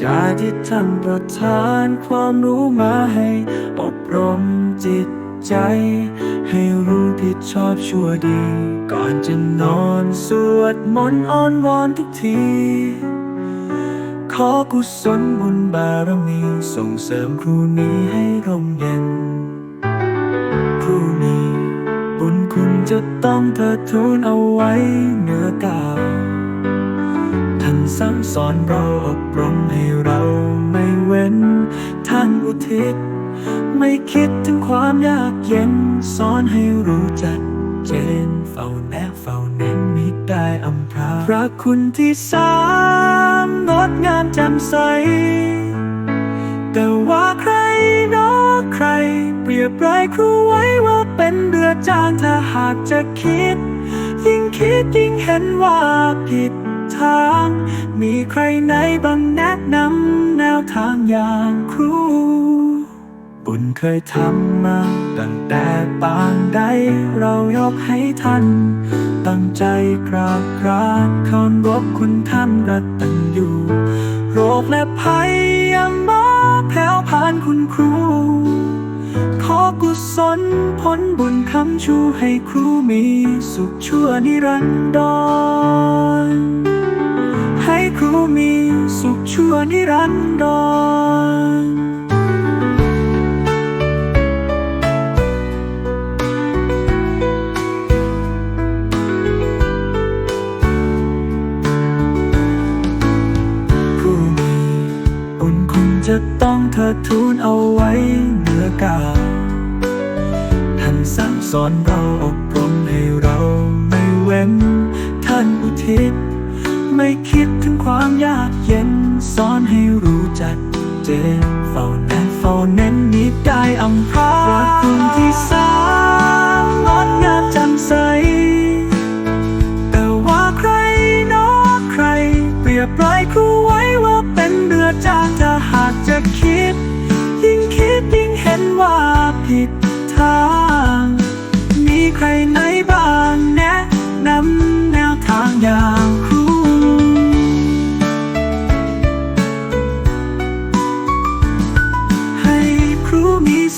จ่าที่ท่านประทานความรู้มาให้อบรมจิตใจ ให้รู้ผิดชอบชั่วดี ก่อนจะนอนสวดมนต์อ้อนวอนทุกทีขอกุศลบุญบารมีส่งเสริมครูนี้ให้ร่มเย็น ครูนี้ บุญคุณจะต้องเทิดทูนเอาไว้เหนือกล่าว ท่านสั่งสอนเราอบรมให้เราไม่เว้น ท่านอุทิศ ไม่คิดถึงความยากเย็น สอนให้รู้จักเจนเฝ้าแนบเฝ้าเน้นมิได้อำพราพระคุณที่สามงดงามแจ่มใส แต่ว่าใครเนอใคร เปรียบไรครูไว้ว่าเป็นเรือจางถ้าหากจะคิด ยิ่งคิดยิ่งเห็นว่าผิด ทาง มีใครไหนบ้างแนะนำแนวทางอย่างครู บุญเคยทำมา ตั้งแต่ปางใด เรายกให้ท่าน ตั้งใจกราบกรานเคารพคุณท่านรัตันอยู่โรคและภัยยังมาแผ่วผ่านคุณครูขอกุศลผลบุญคำชูให้ครูมีสุขชั่วนิรันดร มีสุขชั่วนิรันดรผู้มีบุญคุณจะต้องเทิดทูนเอาไว้เหนือกาท่านสั่งสอนเราอบรมให้เราไม่เว้น ท่านอุทิศ ไม่คิดถึงความยากเย็นสอนให้รู้จักเจนเฝ้าแนบเฝ้าเน้นนิดได้อำพราพระคุณที่สางงดงามจำใส แต่ว่าใครเนอใคร เปรียบไรครูไว้ว่าเป็นเรือจางถ้าหากจะคิด ยิ่งคิดยิ่งเห็นว่าผิดทาง มีใครไหนบ้างแนะนำแนวทางอย่าง 你